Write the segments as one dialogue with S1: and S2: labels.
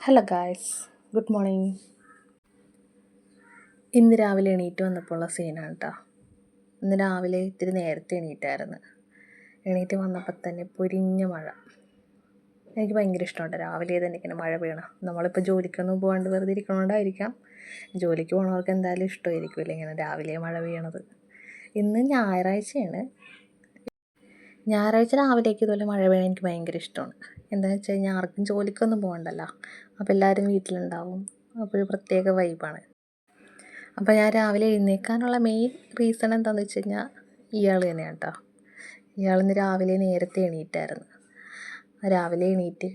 S1: Hello guys good morning ഇന്ന് രാവിലെ എണീറ്റ് വന്നപ്പോൾ ഉള്ള സീനാണ് കേട്ടോ ഇന്ന് രാവിലെ ഇത്തിരി നേരത്തെ എണീറ്റായിരുന്നു. എണീറ്റ് വന്നപ്പോൾ തന്നെ പൊരിഞ്ഞ മഴ. എനിക്ക് ഭയങ്കര ഇഷ്ടമുണ്ട്. രാവിലെ തന്നെ ഇങ്ങനെ മഴ വീണ നമ്മളിപ്പോൾ ജോലിക്കൊന്നും പോകാണ്ട് വെറുതെ ഇരിക്കണോണ്ടായിരിക്കാം. ജോലിക്ക് പോകണവർക്ക് എന്തായാലും ഇഷ്ടമായിരിക്കുമല്ലേ ഇങ്ങനെ രാവിലെ മഴ വീണത് ഇന്ന് ഞായറാഴ്ചയാണ്. ഞായറാഴ്ച രാവിലേക്ക് ഇതുപോലെ മഴ വീണാൻ എനിക്ക് ഭയങ്കര ഇഷ്ടമാണ്. എന്താണെന്ന് വെച്ച് കഴിഞ്ഞാൽ ആർക്കും ജോലിക്കൊന്നും പോകണ്ടല്ലോ അപ്പോൾ എല്ലാവരും വീട്ടിലുണ്ടാവും. അപ്പോൾ ഒരു പ്രത്യേക വൈബാണ് അപ്പോൾ ഞാൻ രാവിലെ എഴുന്നേൽക്കാനുള്ള മെയിൻ റീസൺ എന്താണെന്ന് വെച്ച് കഴിഞ്ഞാൽ ഇയാൾ തന്നെയാണ് കേട്ടോ ഇയാളിന്ന് രാവിലെ നേരത്തെ എണീറ്റായിരുന്നു. രാവിലെ എണീറ്റ്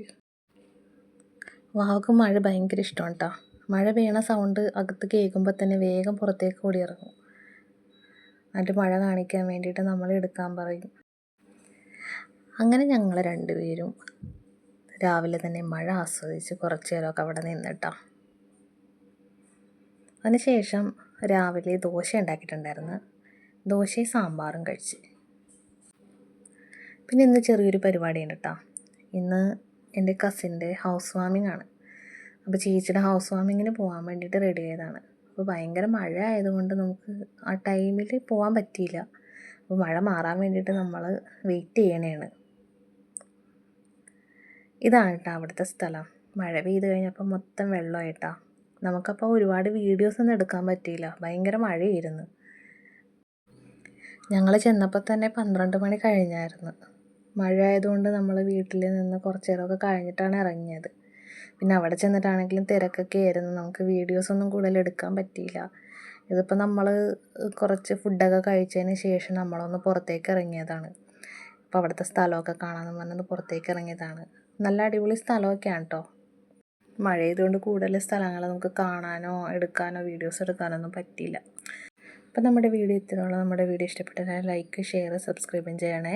S1: വാവക്ക് മഴ ഭയങ്കര ഇഷ്ടമാണ് കേട്ടോ മഴ വീണ സൗണ്ട് അകത്ത് കേൾക്കുമ്പോൾ തന്നെ വേഗം പുറത്തേക്ക് ഓടി ഇറങ്ങും. എന്നിട്ട് മഴ കാണിക്കാൻ വേണ്ടിയിട്ട് നമ്മൾ എടുക്കാൻ പറയും. അങ്ങനെ ഞങ്ങൾ രണ്ടുപേരും രാവിലെ തന്നെ മഴ ആസ്വദിച്ച് കുറച്ച് നേരമൊക്കെ അവിടെ നിന്നിട്ടോ. അതിനുശേഷം രാവിലെ ദോശ ഉണ്ടാക്കിയിട്ടുണ്ടായിരുന്നു. ദോശയും സാമ്പാറും കഴിച്ച്. പിന്നെ ഇന്ന് ചെറിയൊരു പരിപാടി ഉണ്ട് കേട്ടോ. ഇന്ന് എന്റെ കസിന്റെ ഹൗസ് വാമിംഗ് ആണ്. അപ്പോൾ ചേച്ചിയുടെ ഹൗസ് വാമിങ്ങിന് പോകാൻ വേണ്ടിയിട്ട് റെഡി ആയതാണ്. അപ്പോൾ ഭയങ്കര മഴ ആയതുകൊണ്ട് നമുക്ക് ആ ടൈമിൽ പോകാൻ പറ്റിയില്ല. അപ്പോൾ മഴ മാറാൻ വേണ്ടിയിട്ട് നമ്മൾ വെയിറ്റ് ചെയ്യണേണ്. ഇതാണ് കേട്ടോ അവിടുത്തെ സ്ഥലം. മഴ പെയ്ത് കഴിഞ്ഞപ്പോൾ മൊത്തം വെള്ളമായിട്ടാ. നമുക്കപ്പോൾ ഒരുപാട് വീഡിയോസ് ഒന്നും എടുക്കാൻ പറ്റിയില്ല. ഭയങ്കര മഴയായിരുന്നു. ഞങ്ങൾ ചെന്നപ്പോൾ തന്നെ പന്ത്രണ്ട് മണി കഴിഞ്ഞായിരുന്നു. മഴ ആയതുകൊണ്ട് നമ്മൾ വീട്ടിൽ നിന്ന് കുറച്ച് നേരമൊക്കെ കഴിഞ്ഞിട്ടാണ് ഇറങ്ങിയത്. പിന്നെ അവിടെ ചെന്നിട്ടാണെങ്കിലും തിരക്കൊക്കെ ആയിരുന്നു. നമുക്ക് വീഡിയോസ് ഒന്നും കൂടുതൽ എടുക്കാൻ പറ്റിയില്ല. ഇതിപ്പോൾ നമ്മൾ കുറച്ച് ഫുഡൊക്കെ കഴിച്ചതിന് ശേഷം നമ്മളൊന്ന് പുറത്തേക്ക് ഇറങ്ങിയതാണ്. അപ്പോൾ അവിടുത്തെ സ്ഥലമൊക്കെ കാണാമെന്ന് പറഞ്ഞത് പുറത്തേക്ക് ഇറങ്ങിയതാണ്. നല്ല അടിപൊളി സ്ഥലമൊക്കെയാണ് കേട്ടോ മഴ ആയതുകൊണ്ട് കൂടുതൽ സ്ഥലങ്ങൾ നമുക്ക് കാണാനോ എടുക്കാനോ വീഡിയോസ് എടുക്കാനോ ഒന്നും പറ്റിയില്ല. അപ്പോൾ നമ്മുടെ വീഡിയോ ഇത്രയുള്ള നമ്മുടെ വീഡിയോ ഇഷ്ടപ്പെട്ടാൽ ലൈക്ക് ഷെയർ സബ്സ്ക്രൈബും ചെയ്യണേ.